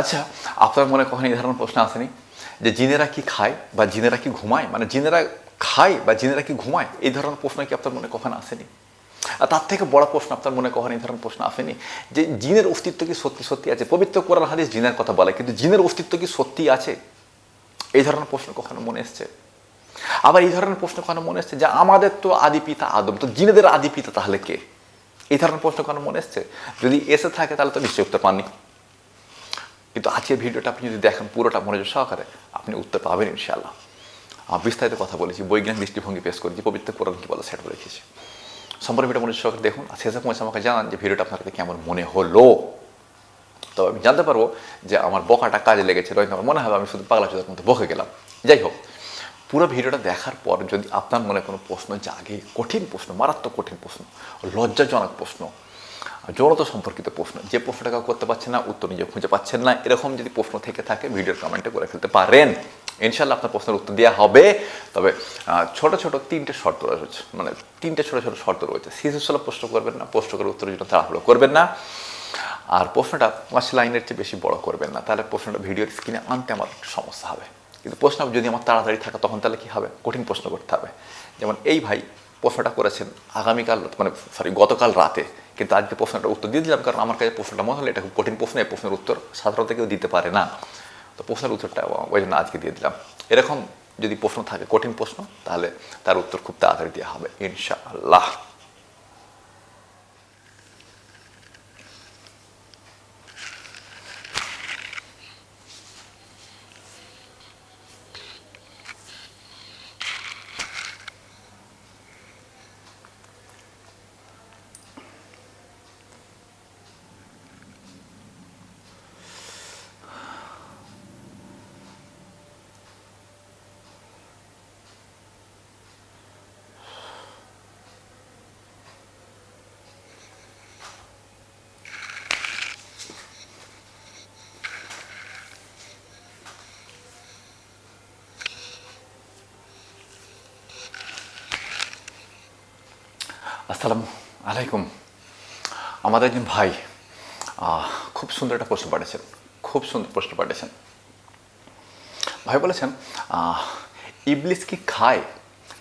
আচ্ছা আপনার মনে কখনো এই ধরনের প্রশ্ন আসেনি? যে জিনেরা কি খায় বা জিনেরা কি ঘুমায়? মানে জিনেরা খায় বা জিনেরা কি ঘুমায়? এই ধরনের প্রশ্ন কি আপনার মনে কখনো আসেনি? আর তার থেকে বড় প্রশ্ন আপনার মনে কখনো এই ধরনের প্রশ্ন আসেনি? যে জিনের অস্তিত্ব কি সত্যি সত্যি আছে? পবিত্র কোরআন হাদিস জিনের কথা বলে, কিন্তু জিনের অস্তিত্ব কি সত্যি আছে? এই ধরনের প্রশ্ন কখনো মনে এসছে? আবার এই ধরনের প্রশ্ন কখনো মনে এসছে যে আমাদের তো আদি পিতা আদম, তো জিনেদের আদি পিতা তাহলে কে? এই ধরনের প্রশ্ন কখনো মনে এসছে? যদি এসে থাকে তাহলে তো নিশ্চয় উত্তর পাননি। কিন্তু আজকের ভিডিওটা আপনি যদি দেখেন, পুরোটা মনোযোগ সহকারে আপনি উত্তর পাবেন ইনশাআল্লাহ। বিস্তারিত কথা বলেছি, বৈজ্ঞানিক দৃষ্টিভঙ্গি পেশ করেছি, পবিত্র কোরআন কি বলে সেটা লিখেছি সম্পর্কে ভিডিও মনোযোগ সহকারে দেখুন। আর শেষে পৌঁছে আমাকে জানান যে ভিডিওটা আপনার কেমন মনে হলো। তো আমি জানতে পারব যে আমার বকাটা কাজে লেগেছে নয়তো আমার মনে হবে আমি শুধু পাগলা চোদার মধ্যে বকে গেলাম। যাই হোক, পুরো ভিডিওটা দেখার পর যদি আপনার মনে কোনো প্রশ্ন জাগে, কঠিন প্রশ্ন, মারাত্মক কঠিন প্রশ্ন, লজ্জাজনক প্রশ্ন জড়তা সম্পর্কিত প্রশ্ন, যে প্রশ্নটা কেউ করতে পারছেন না, উত্তর নিজে খুঁজে পাচ্ছেন না, এরকম যদি প্রশ্ন থেকে থাকে, ভিডিওর কমেন্টে করে ফেলতে পারেন। ইনশাল্লাহ আপনার প্রশ্নের উত্তর দেওয়া হবে। তবে ছোট ছোট তিনটে শর্ত রয়েছে মানে তিনটে ছোট ছোট শর্ত রয়েছে। শিশুসুলভ প্রশ্ন করবেন না, প্রশ্ন করে উত্তরের জন্য তাড়াহুড়ো করবেন না। আর প্রশ্নটা পাঁচ লাইনের চেয়ে বেশি বড় করবেন না, তাহলে প্রশ্নটা ভিডিওর স্ক্রিনে আনতে আমার সমস্যা হবে। কিন্তু প্রশ্ন যদি আমার তাড়াতাড়ি থাকে, তখন তাহলে কী হবে? কঠিন প্রশ্ন করতে হবে। যেমন, এই ভাই প্রশ্নটা করেছেন আগামীকাল মানে সরি গতকাল রাতে। কিন্তু আজকে প্রশ্নটা উত্তর দিয়ে দিলাম, কারণ আমার কাছে প্রশ্নটা মনে হলো এটা খুব কঠিন প্রশ্ন, এই প্রশ্নের উত্তর সাধারণত কেউ দিতে পারে না। তো প্রশ্নের উত্তরটা ওই জন্য আজকে দিয়ে দিলাম। এরকম যদি প্রশ্ন থাকে, কঠিন প্রশ্ন, তাহলে তার উত্তর খুব তাড়াতাড়ি দেওয়া হবে, ইনশাআল্লাহ। আসসালামু আলাইকুম। আমাদের একজন ভাই খুব সুন্দর একটা প্রশ্ন পাঠিয়েছেন, খুব সুন্দর প্রশ্ন পাঠিয়েছেন। ভাই বলেছেন ইবলিস কি খায়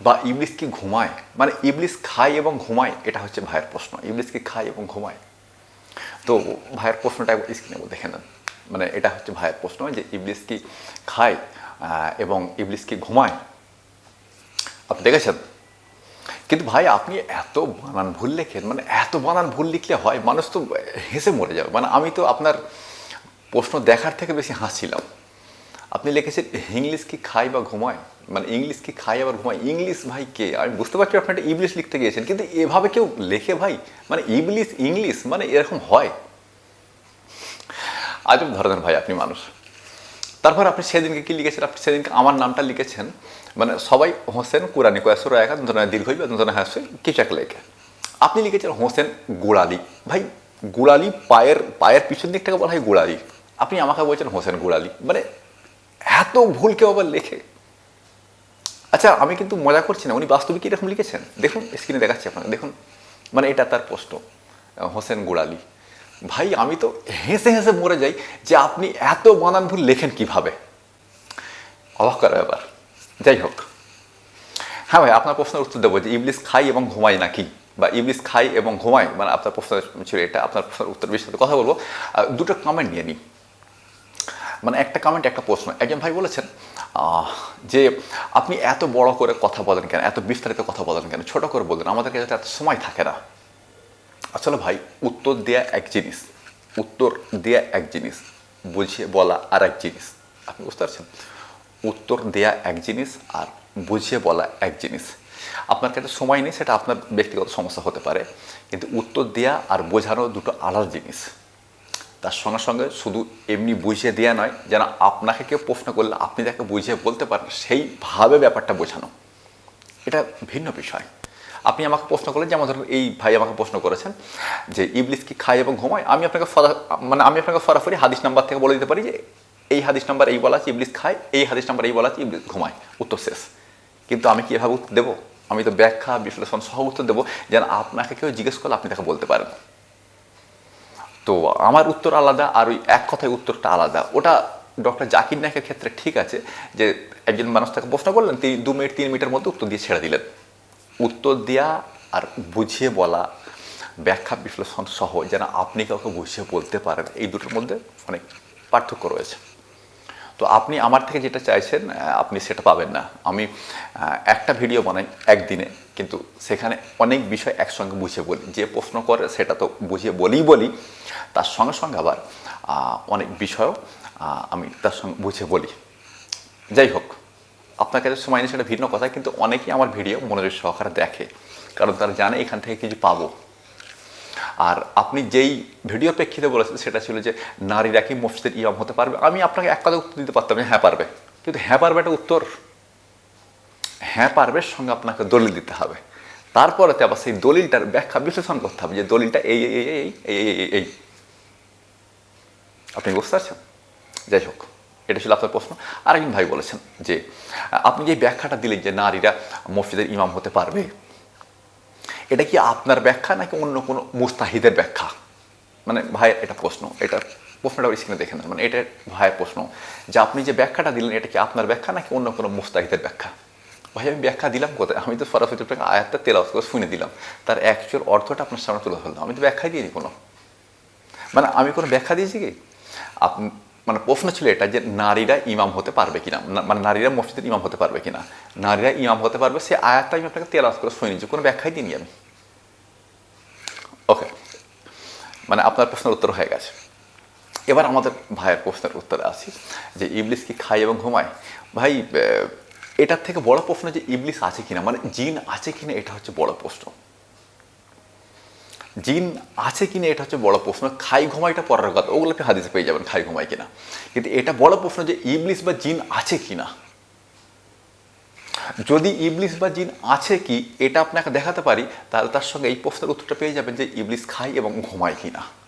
বা ইবলিস কি ঘুমায়? মানে ইবলিস খায় এবং ঘুমায়, এটা হচ্ছে ভাইয়ের প্রশ্ন। ইবলিস কি খায় এবং ঘুমায়? তো ভাইয়ের প্রশ্নটা স্ক্রিনে দেখে নেন। মানে এটা হচ্ছে ভাইয়ের প্রশ্ন যে ইবলিস কি খায় এবং ইবলিস কি ঘুমায়? আপনি দেখেছেন? কিন্তু ভাই, আপনি এত বানান ভুল লেখেন মানে এত বানান ভুল লিখলে হয়, মানুষ তো হেসে মরে যাবে। মানে আমি তো আপনার প্রশ্ন দেখার থেকে বেশি হাসছিলাম। আপনি লিখেছেন, ইংলিশ কি খায় বা ঘুমায়? মানে ইংলিশ কি খায় আবার ঘুমায়? ইংলিশ ভাই কে? আমি বুঝতে পারছি আপনি একটা ইংলিশ লিখতে গিয়েছেন, কিন্তু এভাবে কেউ লেখে ভাই? মানে ইংলিশ ইংলিশ মানে এরকম হয়? আজব ধরনের ভাই, আপনি মানুষ। তারপর আপনি সেদিনকে কি লিখেছেন? আপনি সেদিনকে আমার নামটা লিখেছেন। মানে সবাই হোসেন কুরানি কয়াসুর একা নতুন দীর্ঘই বা নতুন হাসে কিছু একটা লেখে আপনি লিখেছেন হোসেন গোড়ালি। ভাই, গোড়ালি পায়ের পায়ের পিছন দিক থেকে বলা হয় গোড়ালি। আপনি আমাকে বলছেন হোসেন গোড়ালি। মানে এত ভুল কেউ আবার লেখে? আচ্ছা আমি কিন্তু মজা করছি না। উনি বাস্তবিক এরকম লিখেছেন? দেখুন স্ক্রিনে দেখাচ্ছি আপনাকে। দেখুন মানে এটা তার প্রশ্ন, হোসেন গোড়ালি। ভাই, আমি তো হেসে হেসে মরে যাই যে আপনি এত বানান ভুল লেখেন কীভাবে? অবাক করার ব্যাপার। যাই হোক। হ্যাঁ ভাই, আপনার প্রশ্নের উত্তর দেবো যে ইবলিস খাই এবং ঘুমাই নাকি? বা ইবলিস খাই এবং ঘুমাই মানে আপনার প্রশ্ন ছিল এটা, আপনার প্রশ্নের উত্তর বিষয়ে কথা বলব। দুটো কমেন্ট নিয়ে নিই। মানে একটা কমেন্ট একটা প্রশ্ন। একজন ভাই বলেছেন যে আপনি এত বড় করে কথা বলেন কেন, এত বিস্তারিত কথা বলেন কেন, ছোট করে বলেন, আমাদের কাছে এত সময় থাকে না। আসলে ভাই, উত্তর দেয়া এক জিনিস, উত্তর দেয়া এক জিনিস বুঝিয়ে বলা আর এক জিনিস। আপনি বুঝতে পারছেন? উত্তর দেয়া এক জিনিস আর বুঝিয়ে বলা এক জিনিস। আপনার কাছে সময় নেই, সেটা আপনার ব্যক্তিগত সমস্যা হতে পারে। কিন্তু উত্তর দেয়া আর বোঝানো দুটো আলাদা জিনিস। তার সঙ্গে সঙ্গে শুধু এমনি বুঝিয়ে দেওয়া নয়, যেন আপনাকে কেউ প্রশ্ন করলে আপনি তাকে বুঝিয়ে বলতে পারেন সেইভাবে ব্যাপারটা বোঝানো। এটা ভিন্ন বিষয়। আপনি আমাকে প্রশ্ন করলেন, যেমন ধরুন এই ভাই আমাকে প্রশ্ন করেছেন যে ইবলিস কি খায় এবং ঘুমায়, আমি আপনাকে ফরা- মানে আমি আপনাকে সরাসরি হাদিস নাম্বার থেকে বলে দিতে পারি যে এই হাদিস নাম্বার এই বলা আছে, ইবলিস খায়, এই হাদিস নাম্বার এই বলা আছে, ইবলিস ঘুমায়। উত্তর শেষ। কিন্তু আমি কি এভাবে উত্তর দেবো? আমি তো ব্যাখ্যা, বিশ্লেষণ সহ উত্তর দেবো, যেন আপনাকে কেউ জিজ্ঞেস করলে আপনি তাকে বলতে পারেন। তো আমার উত্তর আলাদা, আর ওই এক কথায় উত্তরটা আলাদা। ওটা ডক্টর জাকির নায়কের ক্ষেত্রে ঠিক আছে যে একজন মানুষ তাকে প্রশ্ন করলেন, তিনি দু মিনিট, তিন মিনিটের মধ্যে উত্তর দিয়ে ছেড়ে দিলেন। উত্তর দেওয়া আর বুঝিয়ে বলা, ব্যাখ্যা, বিশ্লেষণ সহ যেন আপনি কাউকে বুঝিয়ে বলতে পারেন, এই দুটোর মধ্যে অনেক পার্থক্য রয়েছে। তো আপনি আমার থেকে যেটা চাইছেন আপনি সেটা পাবেন না। আমি একটা ভিডিও বানাই একদিনে, কিন্তু সেখানে অনেক বিষয় একসঙ্গে বুঝিয়ে বলি। যে প্রশ্ন করে সেটা তো বুঝিয়ে বলি বলি, তার সঙ্গে সঙ্গে আবার অনেক বিষয়ও আমি তার সঙ্গে বুঝে বলি। যাই হোক আপনার কাছে সময় নিয়ে সেটা ভিন্ন কথা, কিন্তু অনেকেই আমার ভিডিও মনোযোগ সহকারে দেখে, কারণ তারা জানে এখান থেকে কিছু পাবো। আর আপনি যেই ভিডিও প্রেক্ষিতে বলেছেন, সেটা ছিল যে নারীরা কি মসজিদের ইয়াম হতে পারবে? আমি আপনাকে এক কথা উত্তর দিতে পারতাম যে হ্যাঁ পারবে। কিন্তু হ্যাঁ পারবে একটা উত্তর। হ্যাঁ পারবে সঙ্গে আপনাকে দলিল দিতে হবে। তারপরেতে আবার সেই দলিলটার ব্যাখ্যা বিশ্লেষণ করতে হবে যে দলিলটা এই এই এই এই এই আপনি বুঝতে পারছেন? যাই হোক। এটা ছিল আপনার প্রশ্ন। আরেকজন ভাই বলেছেন যে, আপনি যে ব্যাখ্যাটা দিলেন যে নারীরা মসজিদের ইমাম হতে পারবে, এটা কি আপনার ব্যাখ্যা নাকি অন্য কোনো মুস্তাহিদের ব্যাখ্যা? মানে ভাইয়ের এটা প্রশ্ন, এটা প্রশ্নটা স্ক্রিনে দেখে নেন। মানে এটা ভাইয়ের প্রশ্ন যে আপনি যে ব্যাখ্যাটা দিলেন, এটা কি আপনার ব্যাখ্যা নাকি অন্য কোনো মুস্তাহিদের ব্যাখ্যা? ভাই, আমি ব্যাখ্যা দিলাম কোথায়? আমি তো সরাসরি আপনাকে আয়াতটা তেলাওয়াত করে শুনে দিলাম। তার অ্যাকচুয়াল অর্থটা আপনার সামনে তুলে ধরলাম। আমি তো ব্যাখ্যাই দিইনি কোনো। মানে আমি কোনো ব্যাখ্যা দিয়েছি কি? আপ- মানে প্রশ্ন ছিল এটা যে নারীরা ইমাম হতে পারবে কিনা? মানে নারীরা মসজিদের ইমাম হতে পারবে কিনা? নারীরা ইমাম হতে পারবে, সে আয়াতটা আমি আপনাকে তেলাওয়াত করে শুনে নিচ্ছি কোনো ব্যাখ্যাই দিইনি আমি। ওকে মানে আপনার প্রশ্নের উত্তর হয়ে গেছে। এবার আমাদের ভাইয়ের প্রশ্নের উত্তরে আসি, যে ইবলিস কি খায় এবং ঘুমায়? ভাই এটার থেকে বড় প্রশ্ন যে ইবলিস আছে কিনা? মানে জিন আছে কিনা? এটা হচ্ছে বড় প্রশ্ন। জিন আছে কিনা এটা হচ্ছে বড় প্রশ্ন। খাই ঘুমাইটা পরার কথা। ওগুলো আপনি হাদিসে পেয়ে যাবেন, খাই ঘুমাই কিনা। কিন্তু এটা বড় প্রশ্ন যে ইবলিস বা জিন আছে কিনা। যদি ইবলিস বা জিন আছে কি, এটা আপনাকে দেখাতে পারি, তাহলে তার সঙ্গে এই প্রশ্নের উত্তরটা পেয়ে যাবেন যে ইবলিস খায় এবং ঘুমায় কিনা।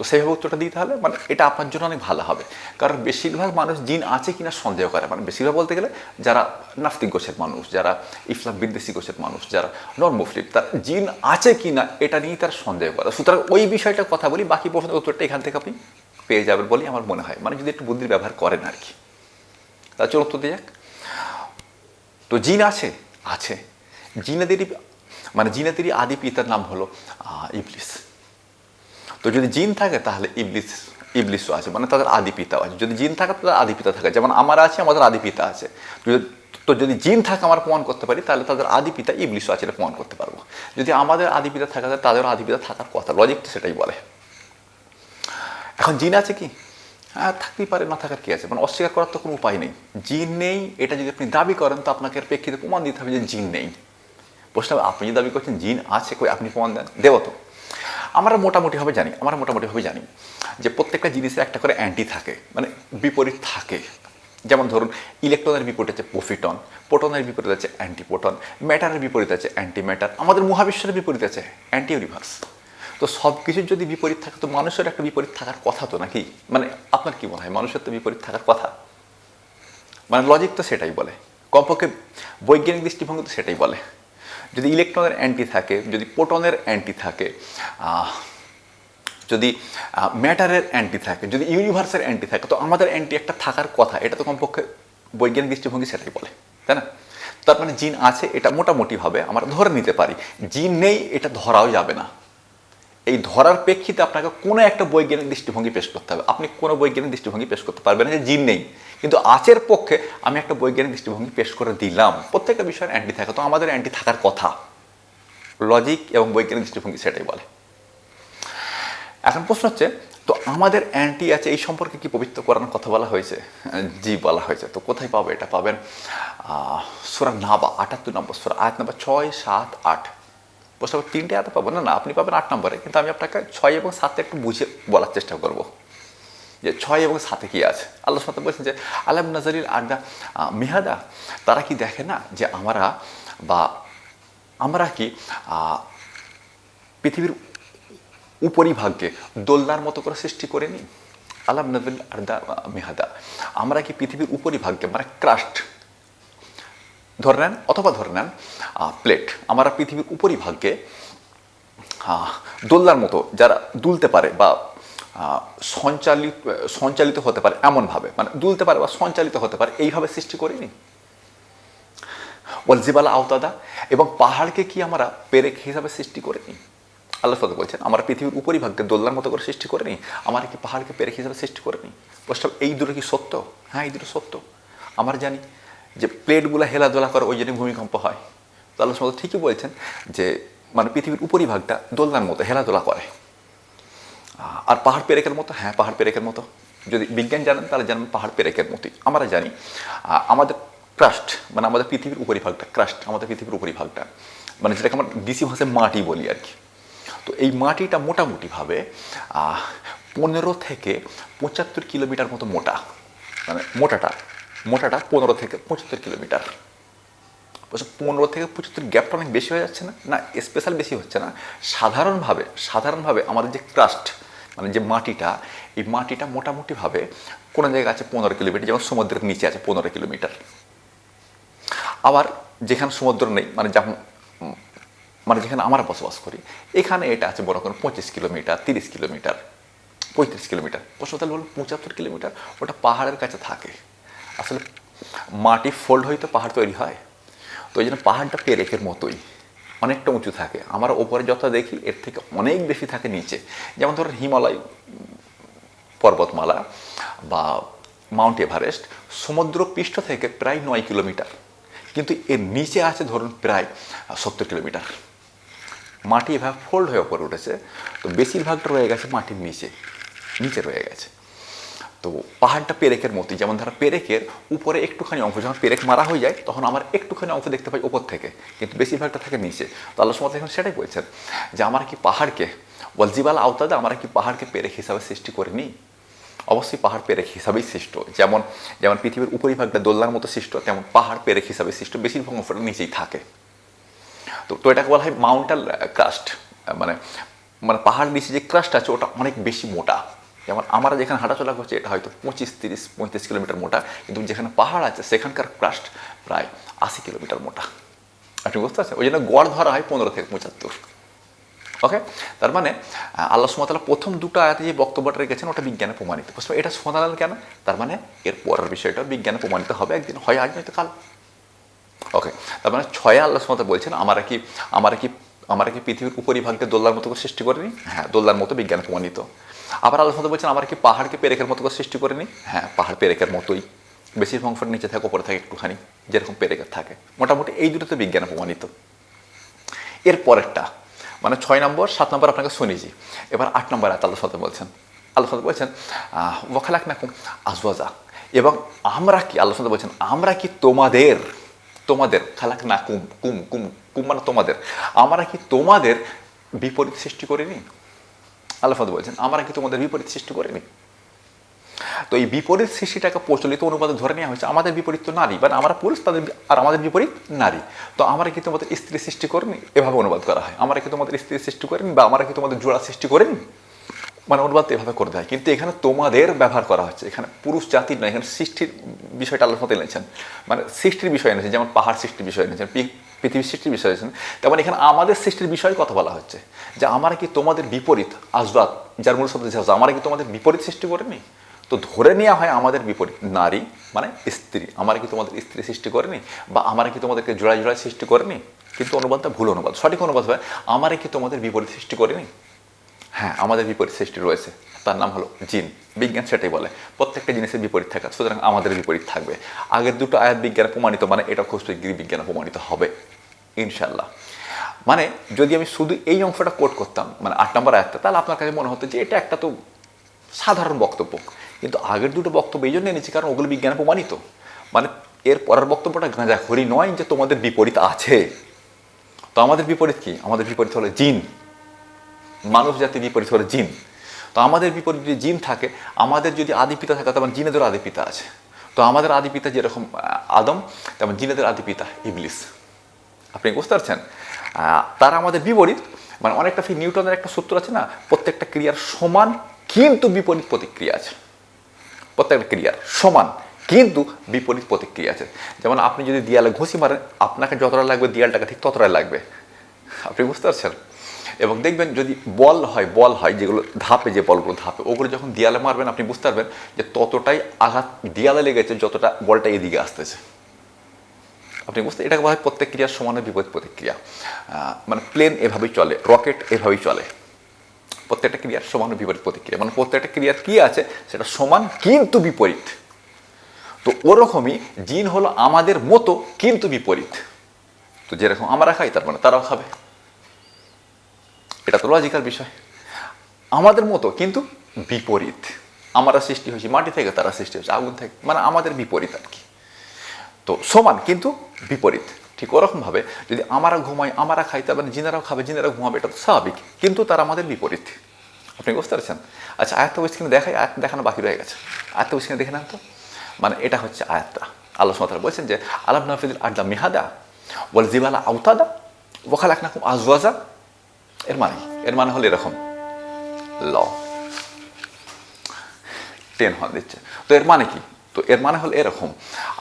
তো সেইভাবে উত্তরটা দিতে হলে মানে এটা আপনার জন্য অনেক ভালো হবে। কারণ বেশিরভাগ মানুষ জিন আছে কিনা সন্দেহ করে। মানে বেশিরভাগ বলতে গেলে যারা নাস্তিক গোছের মানুষ, যারা ইসলাম বিদ্বেষী গোছের মানুষ, যারা নন মুসলিম, তার জিন আছে কিনা এটা নিয়েই তারা সন্দেহ করে। সুতরাং ওই বিষয়টা কথা বলি, বাকি প্রশ্নের উত্তরটা এখান থেকে আপনি পেয়ে যাবেন বলেই আমার মনে হয়। মানে যদি একটু বুদ্ধির ব্যবহার করেন আর কি। তা চলুন উত্তর দিয়ে যাক। তো জিন আছে আছে। জিনেদেরই মানে জিনেদেরই আদি পিতার নাম হলো ইবলিস। তো যদি জিন থাকে, তাহলে ইবলিস, ইবলিসও আছে। মানে তাদের আদি পিতাও আছে। যদি জিন থাকে, তাদের আদি পিতা থাকে। যেমন আমার আছে, আমাদের আদি পিতা আছে। তো যদি জিন থাকে, আমরা প্রমাণ করতে পারি, তাহলে তাদের আদি পিতা ইবলিসও আছে এটা প্রমাণ করতে পারব। যদি আমাদের আদি পিতা থাকে, তাহলে তাদেরও আদি পিতা থাকার কথা। লজিক তো সেটাই বলে। এখন জিন আছে কি? হ্যাঁ থাকতেই পারে, না থাকার কি আছে? মানে অস্বীকার করার তো কোনো উপায় নেই। জিন নেই, এটা যদি আপনি দাবি করেন, তো আপনাকে এর প্রেক্ষিতে প্রমাণ দিতে হবে যে জিন নেই। প্রশ্ন আপনি যদি দাবি করছেন, জিন আছে, কই? আপনি প্রমাণ দেন। দেব তো। আমরা মোটামুটিভাবে জানি, আমরা মোটামুটিভাবে জানি যে প্রত্যেকটা জিনিসের একটা করে অ্যান্টি থাকে মানে বিপরীত থাকে। যেমন ধরুন ইলেকট্রনের বিপরীত আছে প্রোফিটন প্রোটনের বিপরীত আছে অ্যান্টিপ্রোটন ম্যাটারের বিপরীত আছে অ্যান্টি ম্যাটার আমাদের মহাবিশ্বের বিপরীত আছে অ্যান্টি ইউনিভার্স তো সব কিছুর যদি বিপরীত থাকে, তো মানুষের একটা বিপরীত থাকার কথা তো নাকি? মানে আপনার কি মনে হয়, মানুষের তো বিপরীত থাকার কথা? মানে লজিক তো সেটাই বলে, কমপক্ষে বৈজ্ঞানিক দৃষ্টিভঙ্গি তো সেটাই বলে। যদি ইলেকট্রনের অ্যান্টি থাকে, যদি প্রোটনের অ্যান্টি থাকে যদি ম্যাটারের অ্যান্টি থাকে, যদি ইউনিভার্সের অ্যান্টি থাকে, তো আমাদের অ্যান্টি একটা থাকার কথা, এটা তো কমপক্ষে বৈজ্ঞানিক দৃষ্টিভঙ্গি সেটাই বলে, তাই না? তার মানে জিন আছে, এটা মোটামুটিভাবে আমরা ধরে নিতে পারি। জিন নেই, এটা ধরাও যাবে না। এই ধরার প্রেক্ষিতে আপনাকে কোনো একটা বৈজ্ঞানিক দৃষ্টিভঙ্গি পেশ করতে হবে। আপনি কোনো বৈজ্ঞানিক দৃষ্টিভঙ্গি পেশ করতে পারবেন না যে জিন নেই। কিন্তু আচের পক্ষে আমি একটা বৈজ্ঞানিক দৃষ্টিভঙ্গি পেশ করে দিলাম। প্রত্যেকটা বিষয়ের অ্যান্টি থাকে, তো আমাদের অ্যান্টি থাকার কথা। লজিক এবং বৈজ্ঞানিক দৃষ্টিভঙ্গি সেটাই বলে। এখন প্রশ্ন হচ্ছে, তো আমাদের অ্যান্টি আছে, এই সম্পর্কে কি পবিত্র করানোর কথা বলা হয়েছে? জি, বলা হয়েছে। তো কোথায় পাবে এটা? পাবেন সুরা নাবা, আটাত্তর নম্বর সুরা আট নম্বর ছয়, সাত, আট। প্রশ্ন তিনটে আয়াতে পাবো? না না, আপনি পাবেন আট নম্বরে, কিন্তু আমি আপনাকে ছয় এবং সাতে একটু বুঝে বলার চেষ্টা করব। যে ছয় এবং সাথে কি আছে? আল্লাহ সাথে বলছেন যে, আলম নাজারিল আড্ডা মেহাদা, তারা কি দেখে না যে আমরা বা আমরা কি পৃথিবীর উপরিভাগকে দোলনার মতো করে সৃষ্টি করে নিই আলাম নজরুল আর্দা মেহাদা, আমরা কি পৃথিবীর উপরিভাগকে মানে ক্রাস্ট ধরে নেন অথবা ধরে নেন প্লেট আমরা পৃথিবীর উপরিভাগকে দোলনার মতো যারা দুলতে পারে বা সঞ্চালিত সঞ্চালিত হতে পারে এমনভাবে মানে দুলতে পারে বা সঞ্চালিত হতে পারে, এইভাবে সৃষ্টি করিনি। ওয়ালজিবালা আওতাদা, এবং পাহাড়কে কি আমরা পেরেক হিসাবে সৃষ্টি করিনি? আল্লাহ সাদ বলছেন, আমরা পৃথিবীর উপরিভাগকে দোলনার মতো করে সৃষ্টি করিনি, আমরা কি পাহাড়কে পেরেক হিসাবে সৃষ্টি করিনি? প্রশ্ন এই দুটো কি সত্য? হ্যাঁ এই দুটো সত্য। আমরা জানি যে প্লেটগুলো হেলাদোলা করে, ওই জন্য ভূমিকম্প হয়। তো আল্লাহ ঠিকই বলছেন যে মানে পৃথিবীর উপরিভাগটা দোলনার মতো হেলাদোলা করে। আর পাহাড় পেরেকের মতো? হ্যাঁ পাহাড় পেরেকের মতো। যদি বিজ্ঞান জানেন, তাহলে জানেন পাহাড় পেরেকের মতোই। আমরা জানি আমাদের ক্রাস্ট মানে আমাদের পৃথিবীর উপরিভাগটা ক্রাস্ট আমাদের পৃথিবীর উপরিভাগটা মানে যেটাকে আমরা ডিসি ভাষায় মাটি বলি আর কি। তো এই মাটিটা মোটামুটিভাবে পনেরো থেকে পঁচাত্তর কিলোমিটার মতো মোটা মানে মোটাটা মোটাটা পনেরো থেকে পঁচাত্তর কিলোমিটার। পনেরো থেকে পঁচাত্তর গ্যাপটা অনেক বেশি হয়ে যাচ্ছে না? না স্পেশাল বেশি হচ্ছে না। সাধারণভাবে সাধারণভাবে আমাদের যে ক্রাস্ট মানে যে মাটিটা, এই মাটিটা মোটামুটিভাবে কোনো জায়গায় আছে পনেরো কিলোমিটার, যেমন সমুদ্রের নিচে আছে পনেরো কিলোমিটার। আবার যেখানে সমুদ্র নেই মানে যেমন মানে যেখানে আমরা বসবাস করি, এখানে এটা আছে বড় কোনো পঁচিশ কিলোমিটার, তিরিশ কিলোমিটার, পঁয়ত্রিশ কিলোমিটার। প্রশ্ন বলুন পঁচাত্তর কিলোমিটার, ওটা পাহাড়ের কাছে থাকে। আসলে মাটি ফোল্ড হয়ে তো পাহাড় তৈরি হয়। তো ওই জন্য পাহাড়টা পেরেকের মতোই। অনেকটা উঁচু থাকে। আমরা ওপরে যত দেখি, এর থেকে অনেক বেশি থাকে নিচে। যেমন ধরুন হিমালয় পর্বতমালা বা মাউন্ট এভারেস্ট সমুদ্র পৃষ্ঠ থেকে প্রায় নয় কিলোমিটার। কিন্তু এর নিচে আছে ধরুন প্রায় সত্তর কিলোমিটার। মাটি এভাবে ফোল্ড হয়ে ওপরে উঠেছে। তো বেশিরভাগটা রয়ে গেছে মাটির নিচে। নিচে রয়ে গেছে। তো পাহাড়টা পেরেকের মতোই, যেমন ধরো পেরেকের উপরে একটুখানি অংশ, যখন পেরেক মারা হয়ে যায়, তখন আমার একটুখানি অংশ দেখতে পাই ওপর থেকে, কিন্তু বেশিরভাগটা থাকে নিচে। তো আল্লাহ সুমত এখন সেটাই বলছেন যে, আমার কি পাহাড়কে ওয়ালজিবাল আওতাদা আমরা কি পাহাড়কে পেরেক হিসাবে সৃষ্টি করিনি? অবশ্যই পাহাড় পেরেক হিসাবেই সৃষ্ট। যেমন যেমন পৃথিবীর উপরিভাগটা দোলনার মতো সৃষ্ট, তেমন পাহাড় পেরেক হিসাবে সৃষ্ট, বেশিরভাগ অংশটা নিচেই থাকে। তো তো এটাকে বলা হয় মাউন্টাল ক্রাস্ট মানে মানে পাহাড় নিচে যে ক্রাস্ট আছে, ওটা অনেক বেশি মোটা। যেমন আমরা যেখানে হাঁটাচলা করছি, এটা হয়তো পঁচিশ, তিরিশ, পঁয়ত্রিশ কিলোমিটার মোটা, কিন্তু যেখানে পাহাড় আছে, সেখানকার ক্রাস্ট প্রায় আশি কিলোমিটার মোটা। আপনি বুঝতে পারছেন? ওই জন্য গড় ধরা হয় পনেরো থেকে পঁচাত্তর। ওকে তার মানে আল্লাহ সুমতালা প্রথম দুটো আয়াতে যে বক্তব্যটা রেখেছেন, ওটা বিজ্ঞানে প্রমাণিত। প্রশ্ন এটা শোনালেন কেন? তার মানে এর পরের বিষয়টা বিজ্ঞানে প্রমাণিত হবে একদিন। হয় আজ নয়তো কাল। ওকে তার মানে ছয়ে আল্লাহ সুমতা বলছেন, আমরা কি আমরা কি আমরা কি পৃথিবীর উপরিভাগকে দোল্লার মতো করে সৃষ্টি করিনি? হ্যাঁ দোল্লার মতো বিজ্ঞান প্রমাণিত। আবার আল্লাহ বলছেন আমরা কি পাহাড়কে পেরেকের মতো করে সৃষ্টি করিনি? হ্যাঁ পাহাড় পেরেকের মতোই। বেশিরভাগ অংশটা নিচে থাকে উপরে থাকে একটুখানি, যেরকম পেরেকের থাকে। মোটামুটি এই দুটোতে বিজ্ঞানে প্রমাণিত। এর পরেরটা মানে ছয় নম্বর, সাত নম্বর আপনাকে শুনেছি। এবার আট নম্বর আয়াত আল্লাহ সাথে বলছেন। আল্লাহ সাথে বলছেন ওখালাক না কুম আজওয়াজা। এবং আমরা কি, আল্লাহ সাথে বলছেন, আমরা কি তোমাদের তোমাদের খালাক না কুম কুম কুম কুম মানে তোমাদের, আমরা কি তোমাদের বিপরীত সৃষ্টি করিনি? সাথে বলছেন, আমরা কি তোমাদের বিপরীত সৃষ্টি করিনি? তো এই বিপরীত সৃষ্টিটাকে প্রচলিত অনুপাতে ধরে নেওয়া হয়েছে, আমাদের বিপরীত তো নারী মানে আমরা পুরুষ, তাদের আর আমাদের বিপরীত নারী। তো আমরা কি তোমাদের স্ত্রী সৃষ্টি করিনি? এভাবে অনুবাদ করা হয়, আমরা কি তোমাদের স্ত্রী সৃষ্টি করিনি বা আমরা কি তোমাদের জোড়া সৃষ্টি করিনি? মানে অনুবাদ এভাবে করে দেয় কিন্তু এখানে তোমাদের ব্যবহার করা হচ্ছে, এখানে পুরুষ জাতির নয়, এখানে সৃষ্টির বিষয়টা আল্লাহ এনেছেন। মানে সৃষ্টির বিষয় এনেছেন, যেমন পাহাড় সৃষ্টির বিষয় এনেছেন পৃথিবীর সৃষ্টির বিষয় এনেছেন তেমন এখানে আমাদের সৃষ্টির বিষয়ে কথা বলা হচ্ছে যে আমরা কি তোমাদের বিপরীত? আজবাত যার মূল শব্দ হচ্ছে আমরা কি তোমাদের বিপরীত সৃষ্টি করিনি? তো ধরে নেওয়া হয় আমাদের বিপরীত। নারী মানে স্ত্রী। আমরা কি তোমাদের স্ত্রী সৃষ্টি করেনি? বা আমরা কি তোমাদেরকে জোড়ায় জোড়ায় সৃষ্টি করেনি? কিন্তু অনুবাদটা ভুল অনুবাদ। সঠিক অনুবাদ হয়, আমরা কি তোমাদের বিপরীত সৃষ্টি করিনি? হ্যাঁ আমাদের বিপরীত সৃষ্টি রয়েছে। তার নাম হলো জিন। বিজ্ঞান সেটাই বলে। প্রত্যেকটা জিনিসের বিপরীত থাকে। সুতরাং আমাদের বিপরীত থাকবে। আগের দুটো আয়াত বিজ্ঞান প্রমাণিত মানে এটা খুব শীঘ্রই বিজ্ঞানে প্রমাণিত হবে। ইনশাল্লাহ মানে যদি আমি শুধু এই অংশটা কোট করতাম মানে আট নম্বর আয়াতটা, তাহলে আপনার কাছে মনে হতো যে এটা একটা তো সাধারণ বক্তব্য। কিন্তু আগের দুটো বক্তব্য এই জন্য এনেছি কারণ ওগুলো বিজ্ঞানে প্রমাণিত। মানে এর পরের বক্তব্যটা গাঁজাখড়ি নয় যে তোমাদের বিপরীত আছে। তো আমাদের বিপরীত কি? আমাদের বিপরীত হলো জিন। মানুষ জাতির বিপরীত হলো জিন। তো আমাদের বিপরীত যদি জিন থাকে, আমাদের যদি আদি পিতা থাকে তেমন জিনেদের আদি পিতা আছে। তো আমাদের আদি পিতা যেরকম আদম তেমন জিনেদের আদি পিতা, ইবলিস। আপনি বুঝতে পারছেন? তারা আমাদের বিপরীত। মানে অনেকটা সেই নিউটনের একটা সূত্র আছে না, প্রত্যেকটা ক্রিয়ার সমান কিন্তু বিপরীত প্রতিক্রিয়া আছে। প্রত্যেকটা ক্রিয়ার সমান কিন্তু বিপরীত প্রতিক্রিয়া আছে। যেমন আপনি যদি দেয়ালে ঘুষি মারেন, আপনাকে যতটা লাগবে দেয়ালটাকে ঠিক ততটাই লাগবে। আপনি বুঝতে পারছেন? এবং দেখবেন যদি বল হয় বল হয়, যেগুলো ধাপে যে বলগুলো ধাপে, ওগুলো যখন দেয়ালে মারবেন, আপনি বুঝতে পারবেন যে ততটাই আঘাত দেয়ালে লেগেছে যতটা বলটা এদিকে আসতেছে। আপনি বুঝতে, এটাকে বলা হয় প্রত্যেক ক্রিয়ার সমানের বিপরীত প্রতিক্রিয়া। মানে প্লেন এভাবেই চলে রকেট এভাবেই চলে। প্রত্যেকটা ক্রিয়ার সমান বিপরীত প্রতিক্রিয়া। মানে প্রত্যেকটা ক্রিয়ার কি আছে, সেটা সমান কিন্তু বিপরীত। তো ওরকমই জিন হলো আমাদের মতো কিন্তু বিপরীত। তো যেরকম আমরা খাই, তার মানে তারাও খাবে। এটা তো লজিক্যাল বিষয়। আমাদের মতো কিন্তু বিপরীত। আমরা সৃষ্টি হয়েছি মাটি থেকে, তারা সৃষ্টি হয়েছে আগুন থেকে। মানে আমাদের বিপরীত আর কি। তো সমান কিন্তু বিপরীত। ঠিক ওরকমভাবে যদি আমরা ঘুমাই, আমরা খাই, তার মানে জিনারাও খাবে, জিনারা ঘুমাবে, এটা তো স্বাভাবিক। কিন্তু তারা আমাদের বিপরীত। আপনি বুঝতে পারছেন? আচ্ছা আয়াতটা স্ক্রিনে দেখাই আয়াত দেখানো বাকি রয়ে গেছে। আয়াতটা স্ক্রিনে দেখে নেন তো। মানে এটা হচ্ছে আয়াতটা আল্লাহ সুমাতারা বলছেন যে, আলাম নাফিদ আড্ডা মিহাদা বল জিবালা আউতাদা এক নাকুম আজওয়াজা এর মানে? এর মানে হলো এরকম ল টেন হন দিচ্ছে। তো এর মানে কি? তো এর মানে হলো এরকম।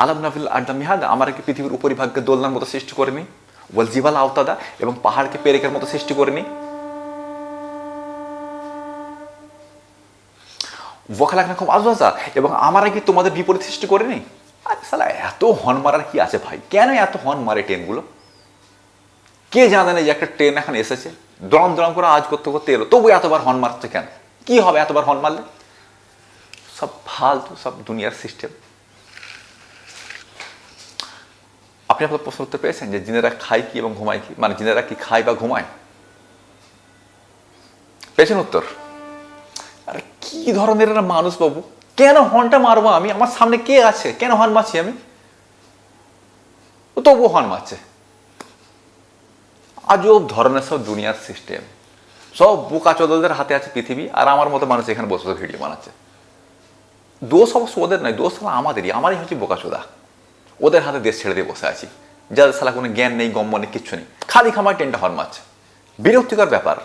আলম নাফিল আড্ডা মিহাদা আমার কি পৃথিবীর উপরিভাগ্যে দোলনার মতো সৃষ্টি করেনি, ওয়াল জিবাল আওতাদা, এবং পাহাড়কে পেরেকের মতো সৃষ্টি করেনি। ওখালাক খুব আজওয়াজা, এবং আমরা কি তোমাদের বিপরীত সৃষ্টি করেনি? আরে সালা এত হর্ন মারার কি আছে ভাই? কেন এত হর্ন মারে ট্রেনগুলো কে জানে না যে একটা ট্রেন এখন এসেছে? দড়াম দরম করে আজ করতে করতে এলো। তবু এতবার হর্ন মারছে কেন? কি হবে এতবার হর্ন মারলে? সব ফালতু, সব দুনিয়ার সিস্টেম আপনি আপনার প্রশ্ন উত্তর পেয়েছেন যে জিনেরা খায় কি এবং ঘুমায় কি? মানে জিনেরা কি খায় বা ঘুমায়? পেয়েছেন উত্তর? আরে কি ধরনের মানুষ বাবু? কেন হর্নটা মারবো আমি? আমার সামনে কে আছে? কেন হর্ন মারছি আমি? তবুও হর্ন মারছে। আজব ধরনের সব দুনিয়ার সিস্টেম সব বোকা চোদদের হাতে আছে পৃথিবী, আর আমার মতো মানুষ এখানে বসে ভিডিও বানাচ্ছে। দোষ অবশ্য ওদের নয়, দোষ হলো আমাদেরই, আমারই হচ্ছে বোকাচোদা ওদের হাতে দেশ ছেড়ে দিয়ে বসে আছি। যাদের সালা কোনো জ্ঞান নেই গম্য নেই, কিচ্ছু নেই। খালি খামার টেনটা হর্ন মারছে। বিরক্তিকর ব্যাপার।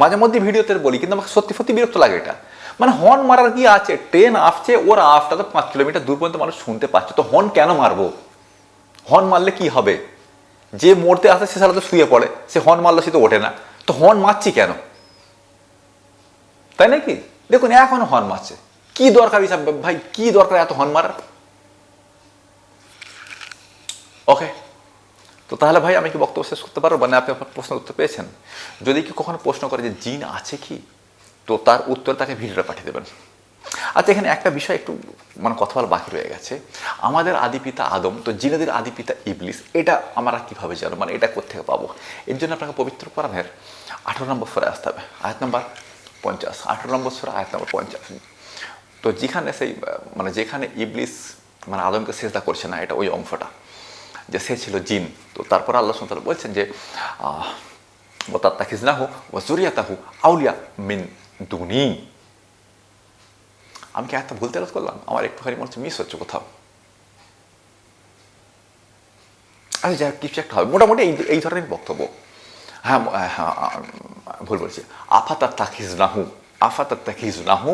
মাঝে মধ্যে ভিডিওতে বলি, কিন্তু আমাকে সত্যি সত্যি বিরক্ত লাগে এটা। মানে হর্ন মারার কি আছে? ট্রেন আসছে, ওর আফটা তো পাঁচ কিলোমিটার দূর পর্যন্ত মানুষ শুনতে পাচ্ছে। তো হর্ন কেন মারবো? হর্ন মারলে কি হবে? যে মরতে আসে সে সারা তো শুয়ে পড়ে, সে হর্ন মারলে সে তো ওঠে না। তো হর্ন মারছি কেন? তাই নাকি? দেখুন, এখনও হর্ন মারছে। কি দরকার হিসাব ভাই, কি দরকার এত হর্ন মারার? ওকে তো তাহলে ভাই, আমি কি বক্তব্য শেষ করতে পারব? মানে আপনি আপনার প্রশ্ন উত্তর পেয়েছেন। যদি কি কখনো প্রশ্ন করে যে জিন আছে কি, তো তার উত্তর তাকে ভিডিওটা পাঠিয়ে দেবেন। আচ্ছা এখানে একটা বিষয় একটু মানে কথা বলা বাকি রয়ে গেছে। আমাদের আদিপিতা আদম, তো জিনাদের আদিপিতা ইবলিস, এটা আমরা কীভাবে জানো মানে এটা কোথেকে পাবো? এর জন্য আপনাকে পবিত্র কোরআনের আঠারো নম্বর সরে আসতে হবে। আয়াত নম্বর পঞ্চাশ। আঠারো নম্বর সরে, আয়াত নম্বর পঞ্চাশ। তো যেখানে সেই মানে যেখানে ইবলিস মানে আদমকে চেষ্টা করছে না, এটা ওই অংশটা, যে সে ছিল জিন। তো তারপর আল্লাহ সুতাল বলছেন যে ও তার তাকিজনাহু ও জুরিয়াতাহু আউলিয়া মিন দুনি আমি কি একটা ভুল তেলাত করলাম? আমার একটুখানি মনে হচ্ছে মিস হচ্ছে কোথাও। আচ্ছা যাই কিছু একটা হবে। মোটামুটি এই এই ধরনের বক্তব্য। হ্যাঁ হ্যাঁ ভুল বলছি। আফাতার তাকিজ নাহু আফাতার তাকিজ নাহু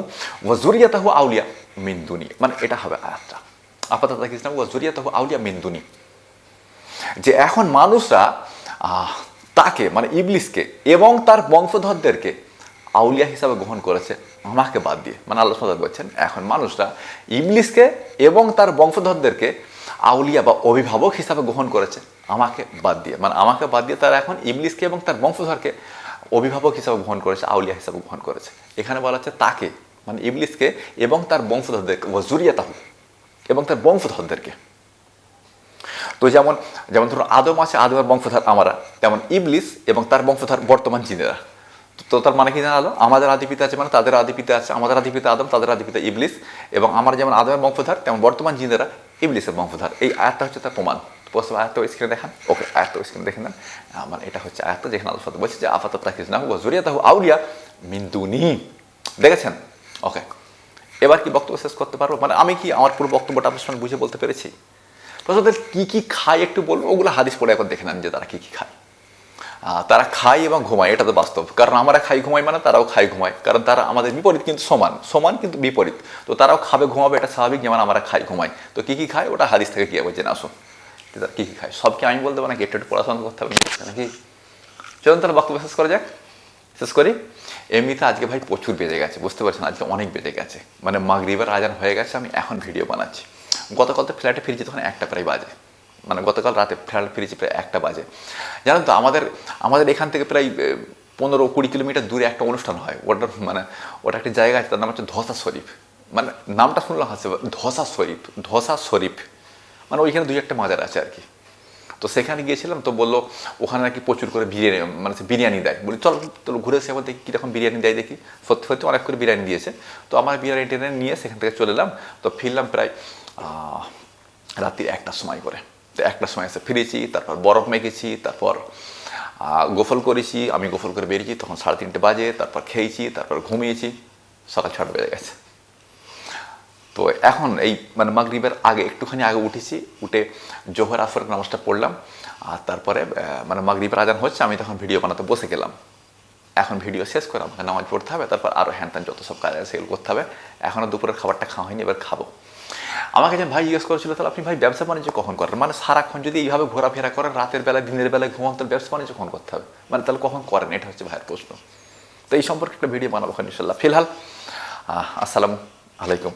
ওয়াজুরিয়াতাহু আউলিয়া মিন্দুনি মানে এটা হবে আয়াতটা। আফাতার তাকিজ নাহু ওয়াজুরিয়াতাহু আউলিয়া মিন্দুনি যে এখন মানুষরা তাকে মানে ইবলিসকে এবং তার বংশধরদেরকে আউলিয়া হিসাবে গ্রহণ করেছে, আমাকে বাদ দিয়ে। মানে আল্লাহ বলছেন, এখন মানুষরা ইবলিসকে এবং তার বংশধরদেরকে আউলিয়া বা অভিভাবক হিসাবে গ্রহণ করেছে, আমাকে বাদ দিয়ে। মানে আমাকে বাদ দিয়ে তারা এখন ইবলিসকে এবং তার বংশধরকে অভিভাবক হিসাবে গ্রহণ করেছে, আউলিয়া হিসাবে গ্রহণ করেছে। এখানে বলা হচ্ছে তাকে মানে ইবলিসকে এবং তার বংশধরদেরকে ওয়াজুরিয়া তাহু এবং তার বংশধরদেরকে। তো যেমন যেমন ধরুন আদম আছে, আদমের বংশধর আমরা, তেমন ইবলিস এবং তার বংশধর বর্তমান জিনেরা। তো- তার মানে কি জানালো আমাদের আদিপিতা আছে মানে তাদের আদিপিতা আছে, আমাদের আদিপিতা আদম, তাদের আদিপিতা ইবলিস এবং আমার যেমন আদমের বংশধর, তেমন বর্তমান জিনেরা ইবলিসের বংশধর। এই আয়াতটা হচ্ছে তার প্রমাণ। প্রথম আয়াতটা স্ক্রিনে দেখান। ওকে আয়াতটা স্ক্রিনে দেখে নেন আমার এটা হচ্ছে আয়াতটা যেখানে আল্লাহ বলছে যে আফাত তাকিজ না তাহু আউলিয়া মিন্দুনি দেখেছেন? ওকে এবার কি বক্তব্য শেষ করতে পারব? মানে আমি কি আমার পুরো বক্তব্যটা আপনার সঙ্গে বুঝে বলতে পেরেছি? প্রথমত কি কী খায় একটু বলব ওগুলো হাদিস পড়ে একবার দেখে নেন যে তারা কী কী খায়। তারা খায় এবং ঘুমায়, এটা তো বাস্তব। কারণ আমরা খাই, ঘুমাই মানে তারাও খাই ঘুমায়। কারণ তারা আমাদের বিপরীত কিন্তু সমান সমান কিন্তু বিপরীত। তো তারাও খাবে, ঘুমাবে, এটা স্বাভাবিক যেমন আমরা খাই, ঘুমাই। তো কী কী খায়? ওটা হাদিস থেকে কি হবে জেনে আসো কি কি খায়? সবকে আমি বলতে পারি নাকি? একটু একটু পড়াশোনা করতে হবে নাকি? চলুন তাহলে বক্তব্য শেষ করা যাক। শেষ করি। এমনিতে আজকে ভাই প্রচুর বেজে গেছে, বুঝতে পারছেন? আজকে অনেক বেজে গেছে। মানে মাগরিবের আজান হয়ে গেছে, আমি এখন ভিডিও বানাচ্ছি। গতকাল তো ফ্ল্যাটে ফিরেছি, তখন একটা প্রায় বাজে। মানে গতকাল রাতে ফ্ল্যাটে ফিরেছি প্রায় একটা বাজে। জানেন তো আমাদের আমাদের এখান থেকে প্রায় পনেরো কুড়ি কিলোমিটার দূরে একটা অনুষ্ঠান হয়। ওটার মানে ওটা একটা জায়গা আছে তার নাম হচ্ছে ধসা শরীফ। মানে নামটা শুনলাম পারে। ধসা শরীফ ধসা শরীফ। মানে ওইখানে দুই একটা মাজার আছে আর কি। তো সেখানে গিয়েছিলাম তো বলল ওখানে নাকি প্রচুর করে বিরিয়ানি মানে বিরিয়ানি দেয়। বলি চল তো ঘুরে এসে আবার দেখি কীরকম বিরিয়ানি দেয় দেখি? সত্যি সত্যি অনেক করে বিরিয়ানি দিয়েছে। তো আমার বিরিয়ানি টেনে নিয়ে সেখান থেকে চলে এলাম। তো ফিরলাম প্রায় আহ, রাত্রি একটার সময় করে। তো একটার সময় এসে ফিরেছি, তারপর বরফ মেখেছি, তারপর গোফল করেছি, আমি গোফল করে বেরিয়েছি, তখন সাড়ে তিনটে বাজে, তারপর খেয়েছি, তারপর ঘুমিয়েছি, সকাল ছটা বেজে গেছে। তো এখন এই মানে মাগরিবের আগে, একটুখানি আগে উঠেছি, উঠে জোহর আসর নামাজটা পড়লাম, আর তারপরে মানে মাগরিবের আজান হচ্ছে, আমি তখন ভিডিও বানাতে বসে গেলাম। এখন ভিডিও শেষ করে আমাকে নামাজ পড়তে হবে, তারপর আরও হ্যান ত্যান যত সব কাজ আছে সেগুলো করতে হবে। এখনও দুপুরের খাবারটা খাওয়া হয়নি, এবার খাব। আমাকে যে ভাই জিজ্ঞেস করেছিল, তাহলে আপনি ভাই ব্যবসা বাণিজ্য কখন করেন? মানে সারাক্ষণ যদি এইভাবে ঘোরাফেরা করেন রাতের বেলা দিনের বেলায় ঘুমান তাহলে ব্যবসা বাণিজ্য কখন করতে হবে? মানে তাহলে কখন করেন? এটা হচ্ছে ভাইয়ের প্রশ্ন। তো এই সম্পর্কে একটা ভিডিও বানাবো ইনশাল্লাহ ফিলহাল আসসালাম আসসালামু আলাইকুম।